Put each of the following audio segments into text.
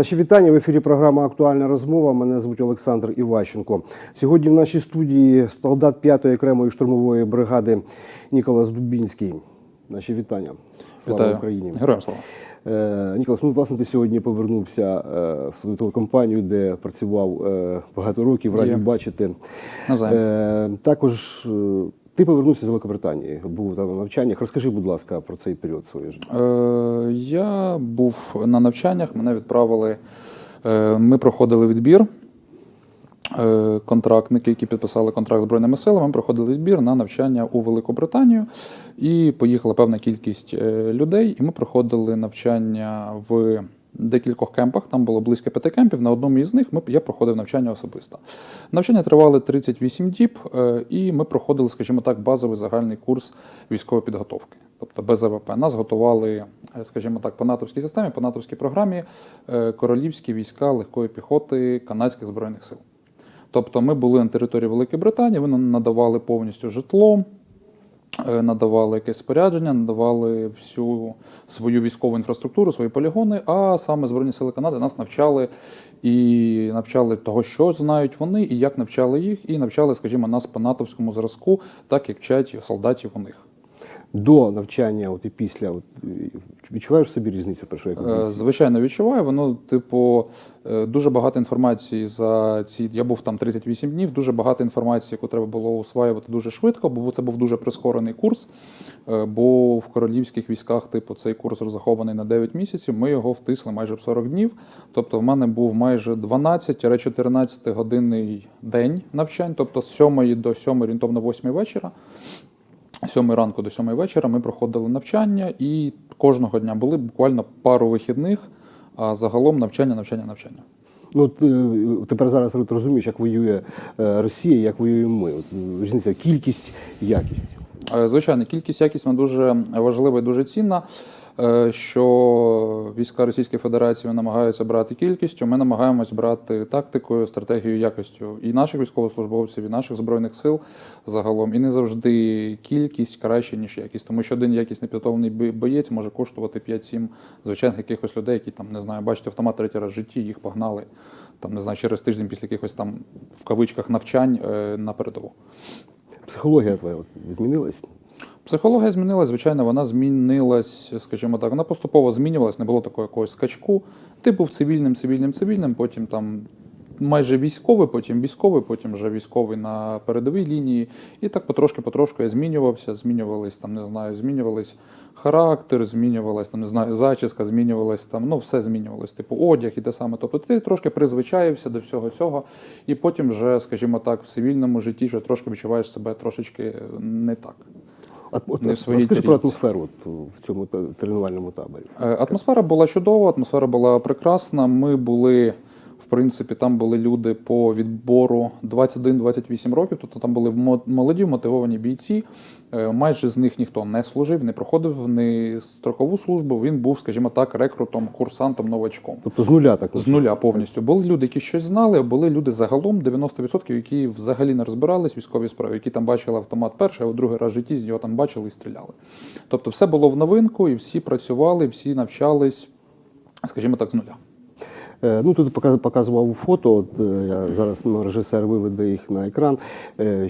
Наші вітання в ефірі. Програма Актуальна розмова. Мене звуть Олександр Іващенко. Сьогодні в нашій студії солдат 5-ї окремої штурмової бригади Ніколас Дубінський. Наші вітання. Слава Вітаю. Україні. Героям слава. Е, Ніколас, ну власне ти сьогодні повернувся е, в свою телекомпанію, де працював е, багато років. Раді бачити. Е, також е, ти повернувся з Великобританії, був там на навчаннях. Розкажи, будь ласка, про цей період своєї життя. Е, я був на навчаннях, мене відправили. Е, ми проходили відбір. Е, контрактники, які підписали контракт з Збройними силами, ми проходили відбір на навчання у Великобританію. І поїхала певна кількість е, людей, і ми проходили навчання в декількох кемпах. Там було близько п'яти кемпів. На одному із них ми, я проходив навчання особисто. Навчання тривали 38 діб, е, і ми проходили, скажімо так, базовий загальний курс військової підготовки. Тобто без АВП. Нас готували, е, скажімо так, по натовській системі, по натовській програмі е, королівські війська легкої піхоти канадських збройних сил. Тобто ми були на території Великої Британії, вони надавали повністю житло, надавали якесь спорядження, надавали всю свою військову інфраструктуру, свої полігони. А саме Збройні Сили Канади нас навчали і навчали того, що знають вони, і як навчали їх, і навчали, скажімо, нас по натовському зразку, так як вчать солдатів у них. До навчання, от і після, от, е, відчуваєш в собі різницю про що як Е, Звичайно, відчуваю. Воно, типу, е, дуже багато інформації за ці. Я був там 38 днів, дуже багато інформації, яку треба було усваювати дуже швидко, бо це був дуже прискорений курс. Е, Бо в королівських військах, типу, цей курс розрахований на 9 місяців. Ми його втисли майже в 40 днів. Тобто, в мене був майже 12-14 годинний день навчань, тобто з 7 до 7 орієнтовно 8 вечора. З 7 ранку до 7 вечора ми проходили навчання, і кожного дня були буквально пару вихідних, а загалом навчання, навчання, навчання. Ну, е, тепер зараз розумієш, як воює е, Росія, як воюємо ми. Різниця кількість, якість. Е, Звичайно, кількість якість вона дуже важлива і дуже цінна. Е, Що війська Російської Федерації намагаються брати кількістю, ми намагаємось брати тактикою, стратегією, якостю і наших військовослужбовців, і наших збройних сил загалом. І не завжди кількість краще, ніж якість. Тому що один якісно підготовлений боєць може коштувати 5-7 звичайних якихось людей, які там не знаю, бачите автомат третій раз в житті, їх погнали там, не знаю, через тиждень після якихось там в кавичках навчань е, на передову. Психологія твоя от, змінилась? Психологія змінилась, звичайно, вона змінилась, скажімо так, вона поступово змінювалась, не було такого якогось скачку. Ти був цивільним, цивільним, цивільним, потім там майже військовий, потім військовий, потім вже військовий на передовій лінії. І так потрошки-потрошки я змінювався, змінювались там, не знаю, змінювались характер, змінювалась там, не знаю, зачіска, змінювалась там, ну все змінювалось, типу одяг і те саме. Тобто ти трошки призвичаєвся до всього цього, і потім вже, скажімо так, в цивільному житті вже трошки відчуваєш себе трошечки не так. Своїй розкажи про атмосферу от, в цьому тренувальному таборі. Е, Атмосфера була чудова, атмосфера була прекрасна. Ми були, в принципі, там були люди по відбору 21-28 років, тобто там були молоді, мотивовані бійці. Е, Майже з них ніхто не служив, не проходив ні строкову службу. Він був, скажімо так, рекрутом, курсантом, новачком. Тобто з нуля так. З нуля повністю. Були люди, які щось знали, а були люди загалом 90%, які взагалі не розбирались в військовій справі, які там бачили автомат перший, а у другий раз в житті з нього там бачили і стріляли. Тобто все було в новинку, і всі працювали, всі навчались, скажімо так, з нуля. Е, Ну, тут показував фото, от, е, я зараз ну, режисер виведе їх на екран е,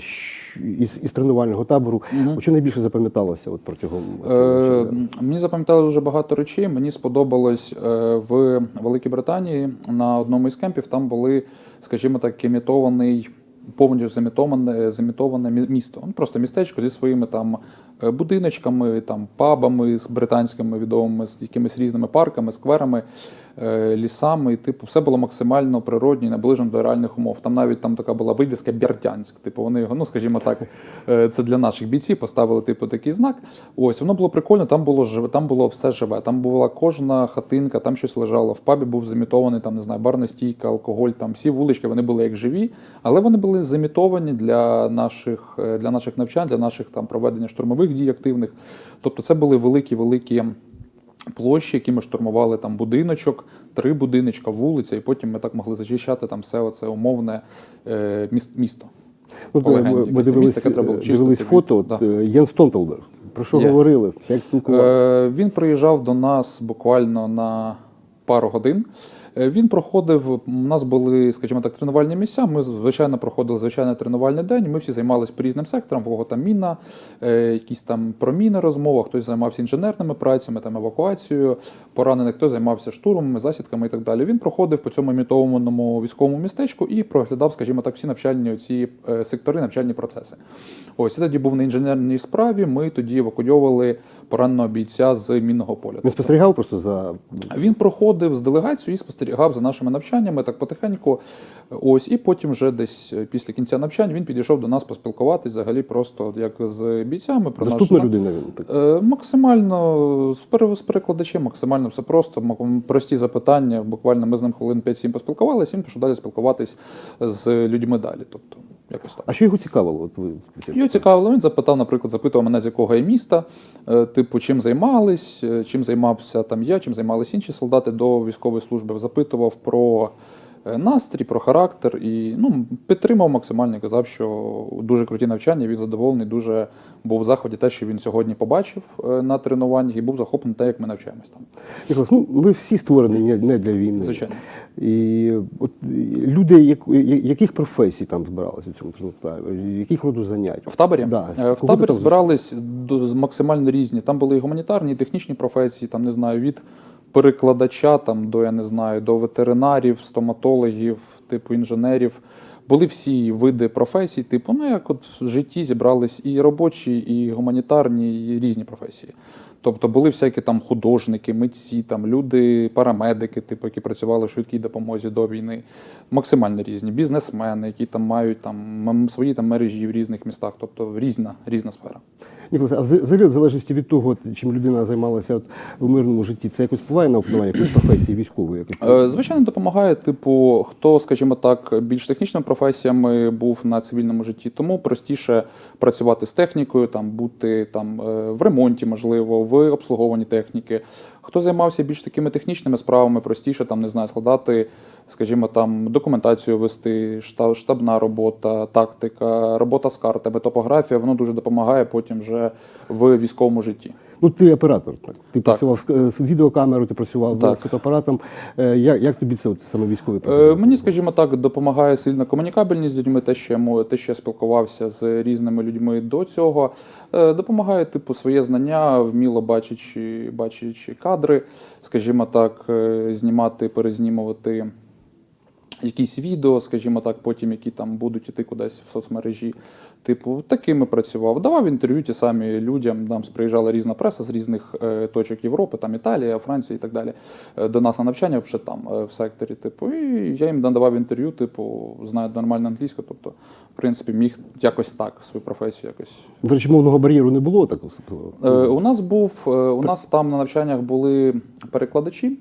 із, із тренувального табору. От Що найбільше запам'яталося от, протягом Е, мені запам'ятали дуже багато речей. Мені сподобалось е, в Великій Британії на одному із кемпів. Там були, скажімо так, імітований. Повністю замітоване, замітоване місто. Ну, Просто містечко зі своїми там будиночками, там пабами з британськими відомими, з якимись різними парками, скверами, лісами. І, типу, все було максимально природні, наближено до реальних умов. Там навіть там така була вивіска Бердянськ. Типу, вони його, ну скажімо так, е, це для наших бійців поставили типу такий знак. Ось воно було прикольно. Там було живе, там було все живе. Там була кожна хатинка, там щось лежало. В пабі був замітований там, не знаю, барна стійка, алкоголь. Там всі вулички вони були як живі, але вони були замітовані для наших е, для наших навчань, для наших там проведення штурмових дій активних. Тобто, це були великі великі. Площі, які ми штурмували там будиночок, три будиночка, вулиця, і потім ми так могли зачищати там все оце умовне е, міс- місто. Ну, по легенді, ми дивились, було дивились фото, от, Да. е, Єн Стонтелберг. Про що Є. говорили? Як спілкувалися? Е, він приїжджав до нас буквально на пару годин. Е, Він проходив. У нас були, скажімо так, тренувальні місця. Ми звичайно проходили звичайний тренувальний день. Ми всі займалися по різним секторам, в кого там міна, е, якісь там про міни розмова, хтось займався інженерними працями, там евакуацією поранених, хтось займався штурмами, засідками і так далі. Він проходив по цьому імітованому військовому містечку і проглядав, скажімо так, всі навчальні ці сектори, навчальні процеси. Ось я тоді був на інженерній справі. Ми тоді евакуйовували пораненого бійця з мінного поля. Не спостерігав просто за Він проходив з делегацією і спостерігав за нашими навчаннями так потихеньку. Ось, і потім, вже десь е, після кінця навчань, він підійшов до нас поспілкуватись взагалі просто як з бійцями. Про доступна наш- людина. Він так. Е, Максимально з перекладачем, максимально все просто, прості запитання. Буквально ми з ним хвилин 5-7 поспілкувалися, він пішов далі спілкуватись з людьми далі. Тобто, якось так. А що його цікавило? От ви Його цікавило, він запитав, наприклад, запитував мене, з якого я міста, е, типу, чим займались, чим займався там я, чим займалися інші солдати до військової служби. Запитував про е, настрій, про характер і ну, підтримав максимально. Казав, що дуже круті навчання, він задоволений, дуже був в заході те, що він сьогодні побачив е, на тренуваннях, і був захоплений те, як ми навчаємось там. Ну ми всі створені не- для війни. Звичайно. І от люди, як, яких професій там збиралися в цьому тренуванні? Яких роду занять? В таборі? Да. Е, В таборі збирались максимально різні. Там були і гуманітарні, і технічні професії, там не знаю, від перекладача там, до я не знаю, до ветеринарів, стоматологів, типу інженерів. Були всі види професій, типу, ну як от в житті зібрались і робочі, і гуманітарні, і різні професії. Тобто були всякі там художники, митці, там люди, парамедики, типу, які працювали в швидкій допомозі до війни, максимально різні, бізнесмени, які там мають там свої там мережі в різних містах, тобто різна, різна сфера. Ніколас, а вза- взагалі, в залежності від того, чим людина займалася от, в мирному житті, це якось впливає на опанування якоїсь професії військової? Якось? Е, Звичайно, допомагає, типу, хто, скажімо так, більш технічними професіями був на цивільному житті, тому простіше працювати з технікою, там бути там е, в ремонті, можливо, в обслуговуванні техніки. Хто займався більш такими технічними справами, простіше там не знаю, складати, скажімо, там документацію вести, шта- штабна робота, тактика, робота з картами, топографія, воно дуже допомагає потім вже в військовому житті. Ну, ти оператор, так? Ти Так. працював з, з відеокамерою, ти працював Так. з фотоапаратом. Е, як, як тобі це от, саме військовий Е. Мені, скажімо так, допомагає сильна комунікабельність з людьми, те, що я те, що я спілкувався з різними людьми до цього. Е, Допомагає, типу, своє знання, вміло бачачи, бачачи кадри, скажімо так, е, знімати, перезнімувати. Якісь відео, скажімо так, потім які там будуть іти кудись в соцмережі. Типу, такими працював. Давав інтерв'ю ті самі людям. Нам приїжджала різна преса з різних е, точок Європи, там Італія, Франція і так далі. е, до нас на навчання вже там е, в секторі. Типу, і я їм надавав інтерв'ю, типу, знають нормально англійську. Тобто, в принципі, міг якось так свою професію якось. До речі, мовного бар'єру не було особливо? Е, у нас був, у нас там на навчаннях були перекладачі.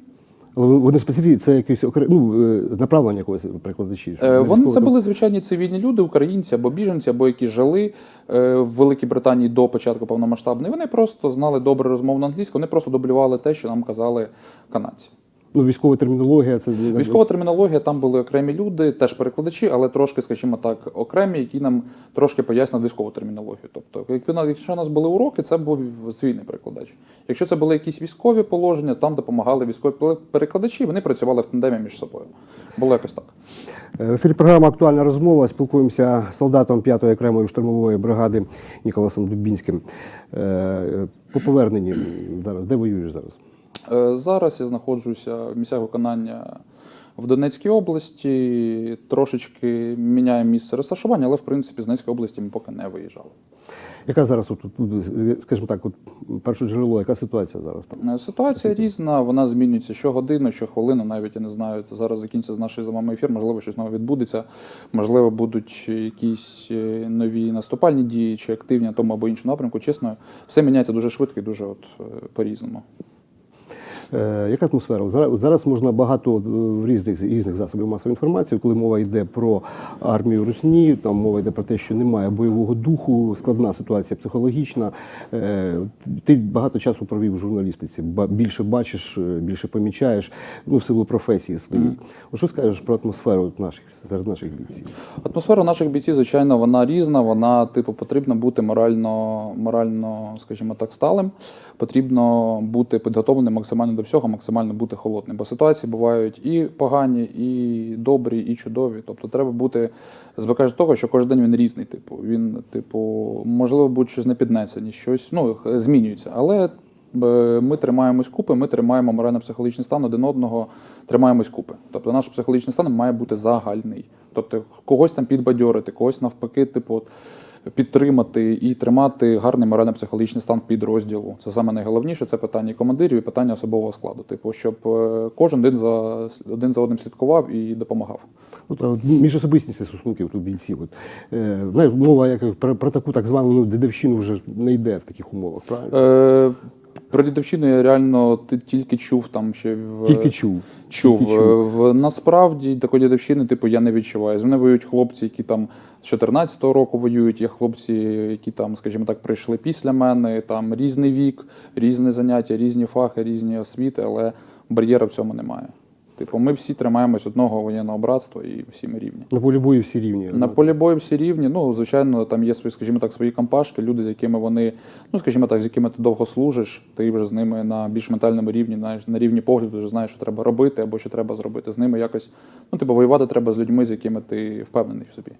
Але вони специфічні, це якесь окре- ну, е, направлення якогось прикладачі. Е, Вони це були звичайні цивільні люди, українці або біженці, або які жили е, в Великій Британії до початку повномасштабної. Вони просто знали добре розмовну англійську, вони просто дублювали те, що нам казали канадці. Ну, військова термінологія, це Військова термінологія, там були окремі люди, теж перекладачі, але трошки, скажімо так, окремі, які нам трошки пояснювали військову термінологію. Тобто, якщо у нас були уроки, це був цивільний перекладач. Якщо це були якісь військові положення, там допомагали військові перекладачі, вони працювали в тандемі між собою. Було якось так. Е, В ефірі програма Актуальна розмова. Спілкуємося з солдатом 5-ї окремої штурмової бригади Ніколасом Дубінським. Е, По поверненні зараз, де воюєш зараз? Е, Зараз я знаходжуся в місцях виконання в Донецькій області. Трошечки міняє місце розташування, але в принципі з Донецької області ми поки не виїжджали. Яка зараз, от, скажімо так, от, перше джерело, яка ситуація зараз там? Е, Ситуація різна, вона змінюється щогодину, щохвилину, навіть я не знаю. це Зараз закінчиться наш з вами ефір, можливо, щось нове відбудеться. Можливо, будуть якісь е, нові наступальні дії чи активні на тому або іншому напрямку. Чесно, все міняється дуже швидко і дуже от по-різному. Е, яка атмосфера? Зараз, можна багато е, в різних, різних засобів масової інформації, коли мова йде про армію Русні, там мова йде про те, що немає бойового духу, складна ситуація психологічна. Е, Ти багато часу провів у журналістиці, більше бачиш, більше помічаєш, ну, в силу професії своєї. От що скажеш про атмосферу наших, серед наших бійців? Атмосфера наших бійців, звичайно, вона різна. Вона, типу, потрібно бути морально, морально, скажімо так, сталим. Потрібно бути підготовленим максимально до всього максимально бути холодним. Бо ситуації бувають і погані, і добрі, і чудові. Тобто треба бути звикаєш того, що кожен день він різний. Типу, він, типу, можливо, будь щось не піднесені, щось ну, змінюється. Але е, ми тримаємось купи, ми тримаємо морально-психологічний стан один одного, тримаємось купи. Тобто наш психологічний стан має бути загальний. Тобто когось там підбадьорити, когось навпаки, типу. От, Підтримати і тримати гарний морально-психологічний стан підрозділу. Це саме найголовніше. Це питання командирів і питання особового складу. Типу, щоб е, кожен один за один за одним слідкував і допомагав. От, а от міжособистісні стосунки от у бійців. От, е, мова як, про, про таку так звану ну, дедовщину вже не йде в таких умовах, правильно? Е, про дідовщину я реально ти- тільки чув там ще в Тільки чув. Чув. Тільки Е, В, насправді такої дідовщини, типу, я не відчуваю. З мене воюють хлопці, які там з 14-го року воюють. Є хлопці, які там, скажімо так, прийшли після мене. Там різний вік, різні заняття, різні фахи, різні освіти, але бар'єра в цьому немає. Типу, ми всі тримаємось одного воєнного братства і всі ми рівні. На полі бою всі рівні. На полі бою всі рівні. Ну, звичайно, там є свої, скажімо так, свої компашки, люди, з якими вони, ну скажімо так, з якими ти довго служиш, ти вже з ними на більш ментальному рівні, на, на рівні погляду, вже знаєш, що треба робити або що треба зробити. З ними якось, ну, типу, воювати треба з людьми, з якими ти впевнений в собі.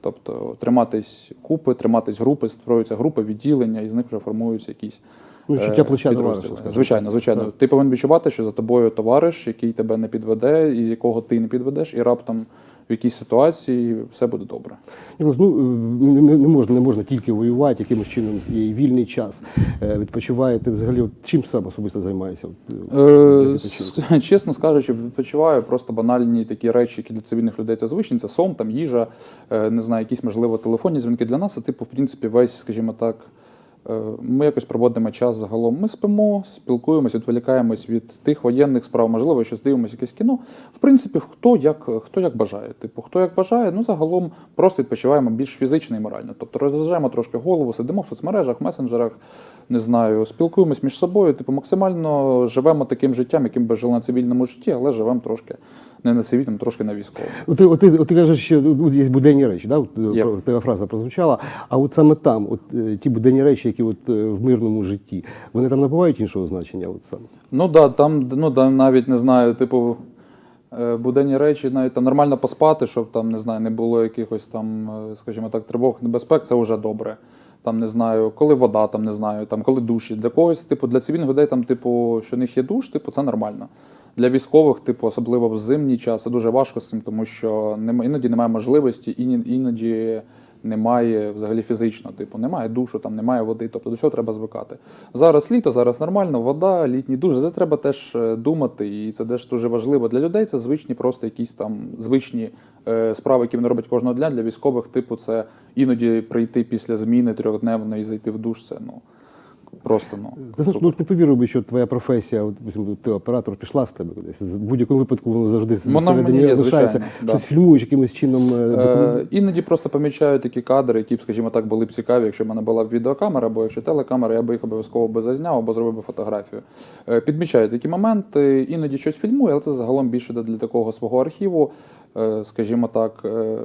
Тобто триматись купи, триматись групи, створюються групи, відділення, і з них вже формуються якісь. Ну, відчуття е, плеча підрозділи. Звичайно, звичайно. Так. Ти повинен відчувати, що за тобою товариш, який тебе не підведе, і з якого ти не підведеш, і раптом в якійсь ситуації все буде добре. Ну, е, не, не- можна, не можна тільки воювати, якимось чином є вільний час. Е, відпочиваєте взагалі, от, чим сам особисто займаєшся? Е, чесно скажучи, відпочиваю просто банальні такі речі, які для цивільних людей це звичні. Це сон, там їжа, не знаю, якісь можливо телефонні дзвінки для нас. А типу, в принципі, весь, скажімо так. Е, Ми якось проводимо час загалом. Ми спимо, спілкуємось, відволікаємось від тих воєнних справ, можливо, щось дивимося, якесь кіно. В принципі, хто як, хто як бажає. Типу, хто як бажає, ну загалом просто відпочиваємо більш фізично і морально. Тобто розважаємо трошки голову, сидимо в соцмережах, месенджерах, не знаю, спілкуємось між собою. Типу, максимально живемо таким життям, яким би жили на цивільному житті, але живемо трошки не на цивільному, трошки на військовому. Ти- от, ти, от ти кажеш, що є буденні речі, да? от, така фраза прозвучала. А от саме там, от е, ті буденні речі, які от, е, в мирному житті, вони там набувають іншого значення? От саме? Ну да, там ну, да, навіть не знаю, типу. е, Буденні речі, навіть там нормально поспати, щоб там не знаю, не було якихось там, скажімо так, тривог, небезпек, це вже добре. Там не знаю, коли вода, там не знаю, там коли душі. Для когось, типу, для цивільних людей, там, типу, що в них є душ, типу, це нормально. Для військових, типу, особливо в зимній час, дуже важко з цим, тому що іноді немає можливості, іноді немає взагалі фізично, типу, немає душу, там немає води, тобто до цього треба звикати. Зараз літо, зараз нормально, вода, літні. За це треба теж е, думати, і це теж дуже важливо. Для людей це звичні, просто якісь там звичні е, справи, які вони роблять кожного дня. Для військових, типу, це іноді прийти після зміни трьохдневної зайти в душ. Це ну просто ну. Ти знаєш, ну, не повірив би, що твоя професія, от, ти оператор пішла з тебе кудись. В будь-якому випадку воно завжди Вона в є, звичайно, да. Щось фільмуєш якимось чином. е, Е, іноді просто помічаю такі кадри, які б, скажімо так, були б цікаві, якщо в мене була б відеокамера, або якщо телекамера, я би їх обов'язково би зазняв або зробив би фотографію. Е, підмічаю такі моменти, іноді щось фільмую, але це загалом більше для такого свого архіву, е, скажімо так, е,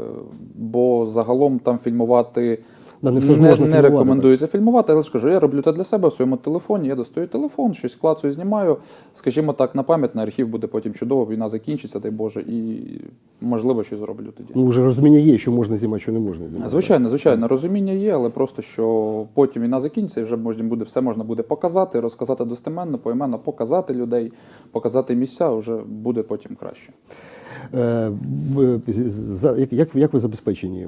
бо загалом там фільмувати. Да, не все ж не, можна не фільмувати, рекомендується фільмувати, але ж кажу, я роблю це для себе в своєму телефоні. Я достаю телефон, щось клацаю, знімаю. Скажімо так, на пам'ять на архів буде потім чудово, війна закінчиться, дай Боже, і можливо щось зроблю тоді. Ну, вже розуміння є, що можна знімати, що не можна знімати. Звичайно, звичайно, розуміння є, але просто що потім війна закінчиться, і вже можна буде все можна буде показати, розказати достеменно, поіменно, показати людей, показати місця, вже буде потім краще. Е, за- як, як, ви забезпечені?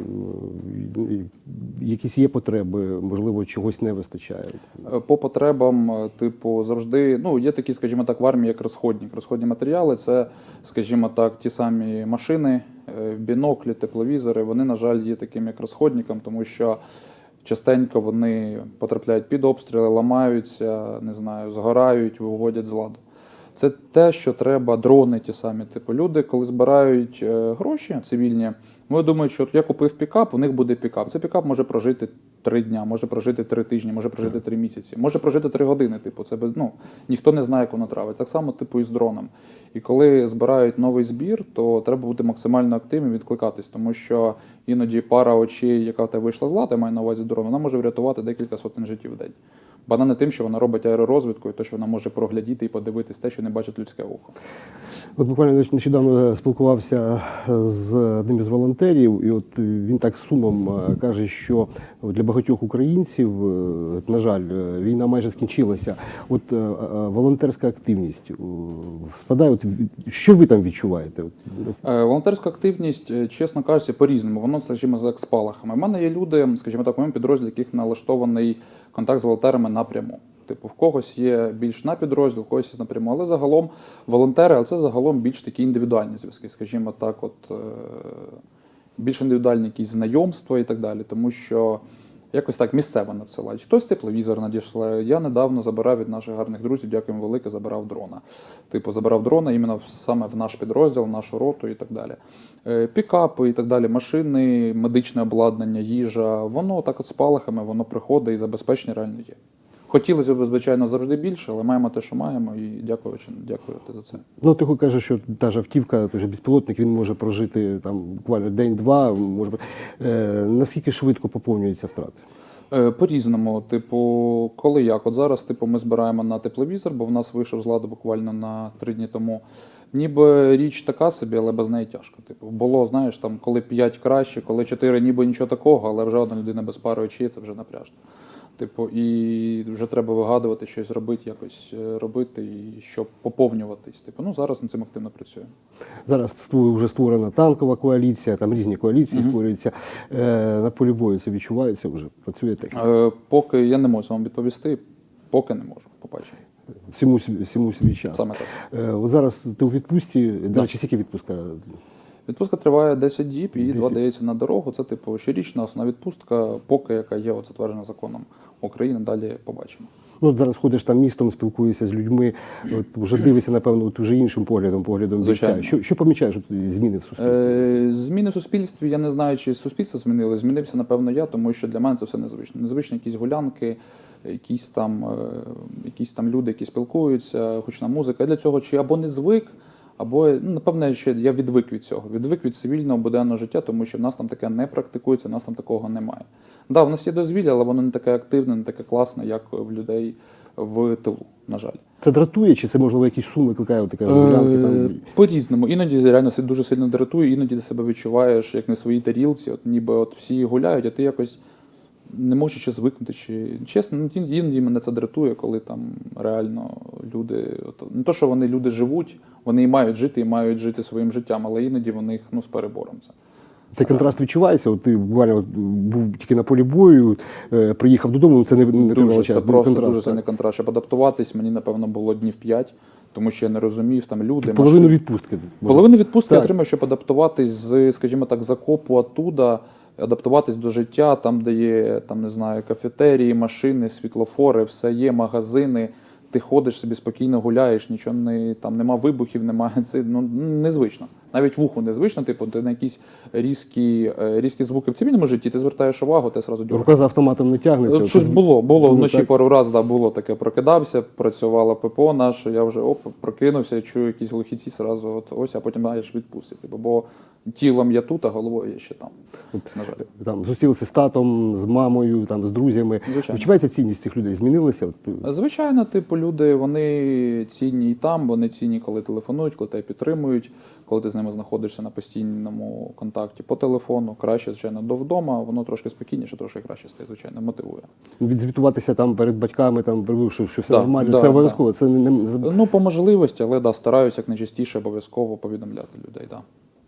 Якісь є потреби, можливо, чогось не вистачає. Е, По потребам, е, типу, завжди ну є такі, скажімо так, в армії як розходник. Розходні матеріали це, скажімо так, ті самі машини, е, біноклі, тепловізори. Вони, на жаль, є таким як розходником, тому що частенько вони потрапляють під обстріли, ламаються, не знаю, згорають, виводять з ладу. Це те, що треба дрони, ті самі. Типу, люди, коли збирають е, гроші цивільні, вони думають, що от я купив пікап, у них буде пікап. Цей пікап може прожити три дня, може прожити три тижні, може прожити три місяці, може прожити три години. Типу, це без ну ніхто не знає, як воно травить. Так само, типу, і з дроном. І коли збирають новий збір, то треба бути максимально активним, відкликатись, тому що Іноді пара очей, яка тебе вийшла з ладу, я маю на увазі дрон, вона може врятувати декілька сотень життів в день. Бо не тим, що вона робить аеророзвідку, і те, що вона може проглядіти і подивитись те, що не бачить людське око. От буквально нещодавно спілкувався з одним із волонтерів, і от він так сумом е, каже, що для багатьох українців, е, на жаль, е, війна майже скінчилася. От волонтерська активність спадає. От що ви там відчуваєте? Волонтерська активність, чесно кажучи, по-різному. Воно, скажімо, як спалахами. У мене є люди, скажімо так, у моєму підрозділі, яких налаштований контакт з волонтерами напряму. Типу, в когось є більш на підрозділ, в когось є напряму. Але загалом волонтери, але це загалом більш такі індивідуальні зв'язки, скажімо так, от е, більш індивідуальні якісь знайомства і так далі. Тому що якось так місцево надсилають. Хтось тепловізор надійшли. Я недавно забирав від наших гарних друзів, дякуємо велике, забирав дрона. Типу, забирав дрона іменно саме в наш підрозділ, в нашу роту і так далі. Е, Пікапи і так далі, машини, медичне обладнання, їжа. Воно так от спалахами, воно приходить і забезпечення реально є. Хотілося б, звичайно, завжди більше, але маємо те, що маємо, і дякуючи, дякувати за це. Ну, ти каже, що та ж автівка, той же безпілотник, він може прожити там буквально день-два. Може бути. Е, наскільки швидко поповнюються втрати? Е, По-різному, типу, коли як? От зараз, типу, ми збираємо на тепловізор, бо в нас вийшов з ладу буквально на три дні тому. Ніби річ така собі, але без неї тяжко. Типу, було, знаєш, там, коли п'ять краще, коли чотири, ніби нічого такого, але вже одна людина без пари очей, це вже напряжно. Типу, і вже треба вигадувати щось робити, якось е, робити, і щоб поповнюватись. Типу, ну зараз над цим активно працюємо. Зараз вже створена танкова коаліція, там різні коаліції створюються. Е, на полі бою це відчувається вже, працює техніка. Е, поки я не можу вам відповісти, поки не можу. Побачимо. Всьому, всьому свій час. Саме так. Е, от зараз ти у відпустці, до речі, скільки відпустка? Відпустка триває 10 діб, і 10. два дається на дорогу. Це типу щорічна основна відпустка, поки яка є от затверджена законом України. Далі побачимо. Ну, от зараз ходиш там містом, спілкуєшся з людьми, от вже дивишся, напевно, от уже іншим поглядом, поглядом. Звичайно. Що, що помічаєш от, зміни в суспільстві? Е, зміни в суспільстві. Я не знаю, чи суспільство змінилось. Змінився, напевно, я, тому що для мене це все незвично. Незвично якісь гулянки, якісь там, е, якісь там люди, які спілкуються, гучна музика. Я для цього чи або не звик. Або ну, напевне, ще я відвик від цього, відвик від цивільного буденного життя, тому що в нас там таке не практикується, в нас там такого немає. Да, в нас є дозвілля, але воно не таке активне, не таке класне, як в людей в тилу, на жаль. Це дратує, чи це можливо якісь суми викликає така гулянки? Е, Там По-різному. Іноді реально си- дуже сильно дратує, іноді ти себе відчуваєш як на своїй тарілці, от ніби от всі гуляють, а ти якось не можеш ще звикнути. Чи чесно, ну, іноді- мене це дратує, коли там реально люди, от, не то, що вони люди живуть, вони і мають жити, і мають жити своїм життям, але іноді в них ну, з перебором це. цей контраст відчувається. От ти буквально от, був тільки на полі бою, е, приїхав додому. Це не, не тривало Дуже, час. це був просто контраст, дуже так. сильний контраст. Щоб адаптуватись, мені напевно було днів 5, тому що я не розумів там люди. Половину машини. відпустки. може. Половину відпустки я Так. отримав, щоб адаптуватись з, скажімо так, закопу оттуда, адаптуватись до життя, там, де є там, не знаю, кафетерії, машини, світлофори, все є, магазини. Ти ходиш собі спокійно гуляєш, нічого не там нема вибухів, немає це ну незвично. Навіть вуху незвично, типу, ти на якісь різкі, е, різкі звуки в цивільному житті, ти звертаєш увагу, ти зразу дергаєш. Рука за автоматом не тягнеться. От щось було, було Ну, вночі так. пару разів да, було таке. Прокидався, працювала ППО наше, я вже оп, прокинувся, чую якісь глухіці, сразу от ось, а потім маєш відпустити. Бо тілом я тут, а головою я ще там. На жаль. Там зустрілися з татом, з мамою, там з друзями. Звичайно. Відчувається цінність цих людей? Змінилася? Звичайно, типу, люди вони цінні і там, вони цінні, коли телефонують, коли тебе підтримують, коли ти з ними знаходишся на постійному контакті по телефону. Краще, звичайно, до вдома, воно трошки спокійніше, трошки краще стає, звичайно, мотивує. відзвітуватися там перед батьками, там що, що все Да, нормально. да, це обов'язково. Це не, не Ну, по можливості, але да, стараюся як найчастіше обов'язково повідомляти людей. Да.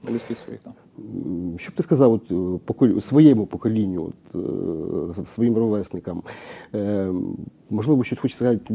Близьких своїх, там. Що б ти сказав от, е, поколі- своєму поколінню, от, е, своїм ровесникам? Е, можливо, щось хочеш сказати,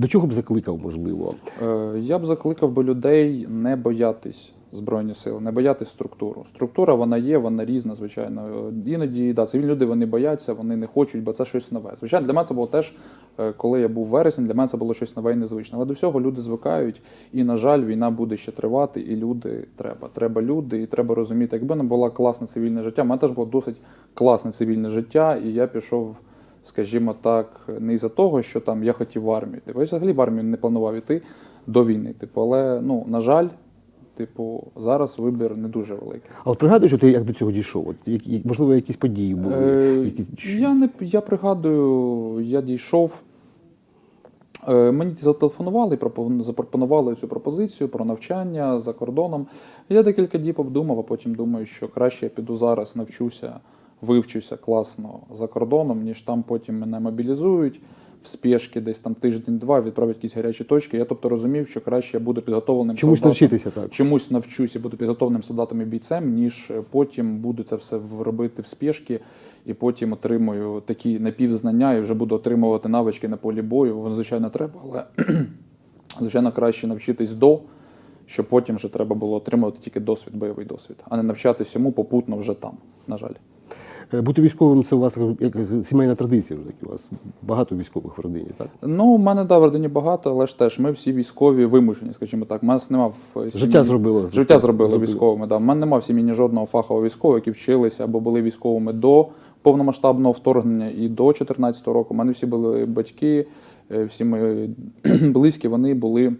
до чого б закликав, можливо? Е, Я б закликав би людей не боятись Збройні сили, не боятись структуру. Структура вона є, вона різна, звичайно. Іноді да, цивільні люди вони бояться, вони не хочуть, бо це щось нове. Звичайно, для мене це було теж, е, коли я був в вересні, для мене це було щось нове і незвичне. Але до всього люди звикають, і, на жаль, війна буде ще тривати, і люди треба. Треба люди, і треба розуміти. Якби не було класне цивільне життя, в мене теж було досить класне цивільне життя, і я пішов. Скажімо так, не із-за того, що там я хотів в армію. Типу, я взагалі в армію не планував іти до війни. Типу, але ну, на жаль, типу, зараз вибір не дуже великий. А от пригадуєш, що ти як до цього дійшов? От, можливо, якісь події були? Е, якісь... Я не я пригадую, я дійшов. Е, Мені зателефонували і пропон- запропонували цю пропозицію про навчання за кордоном. Я декілька діб обдумав, а потім думаю, що краще я піду зараз, навчуся, вивчуся класно за кордоном, ніж там потім мене мобілізують в спешки, десь там тиждень-два, відправлять якісь гарячі точки. Я тобто розумів, що краще я буду підготовленим Чомусь солдатом навчитися так. чомусь навчусь і буду підготовленим солдатом і бійцем, ніж е, потім буду це все робити в спешки, і потім отримую такі напівзнання і вже буду отримувати навички на полі бою. Воно, звичайно, треба, але звичайно краще навчитись до, щоб потім вже треба було отримувати тільки досвід, бойовий досвід, а не навчати всьому попутно вже там, на жаль. Е, Бути військовим це у вас як як сімейна традиція. таки, У вас багато військових в родині, так? Ну, у мене да, в родині багато, але ж теж ми всі військові вимушені, скажімо так. У нас нема в сім'ї- Життя зробило. Життя Зробило. військовими. Да. У мене нема в сім'ї ні жодного фахового військового, які вчилися або були військовими до повномасштабного вторгнення і до 2014 року. У мене всі були батьки, е, всі мої близькі, вони були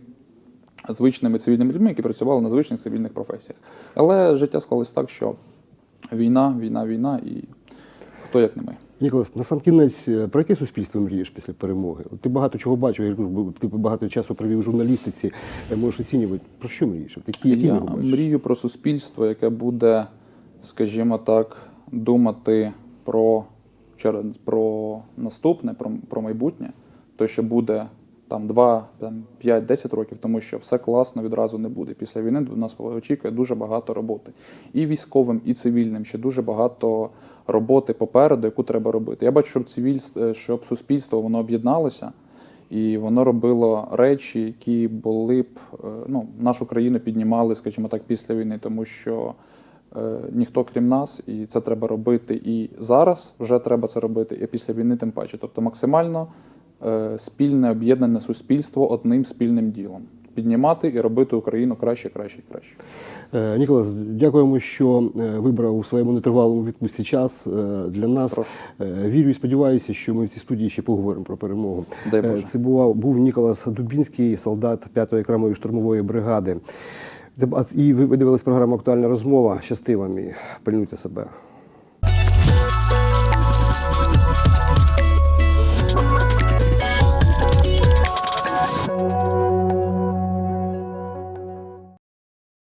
звичними цивільними людьми, які працювали на звичних цивільних професіях. Але життя склалось так, що війна, війна, війна, і хто як не ми. Ніколас, на сам кінець, е, про яке суспільство мрієш після перемоги? Ти багато чого бачив, я кажу, ти багато часу провів у журналістиці, е, можеш оцінювати. Про що мрієш? Такі, Які, Я мрію про суспільство, яке буде, скажімо так, думати про, про наступне, про, про майбутнє, то, що буде там 2, там, 5, 10 років, тому що все класно відразу не буде. Після війни до нас очікує дуже багато роботи. І військовим, і цивільним ще дуже багато роботи попереду, яку треба робити. Я бачу, щоб цивільство, щоб суспільство воно об'єдналося. І воно робило речі, які були б е, ну, нашу країну піднімали, скажімо так, після війни, тому що е, ніхто крім нас, і це треба робити і зараз вже треба це робити, і після війни тим паче. Тобто максимально е, спільне об'єднане суспільство одним спільним ділом. Піднімати і робити Україну краще, краще краще. Е, Ніколас, дякуємо, що е, вибрав у своєму нетривалому відпустці час е, для нас. Прошу. Е, Вірю і сподіваюся, що ми в цій студії ще поговоримо про перемогу. Дай Е, Боже. Це був, був Ніколас Дубінський, солдат 5-ї окремої штурмової бригади. І ви дивились програму Актуальна розмова. Щасти вам і пильнуйте себе.